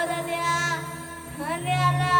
अन थोरल्या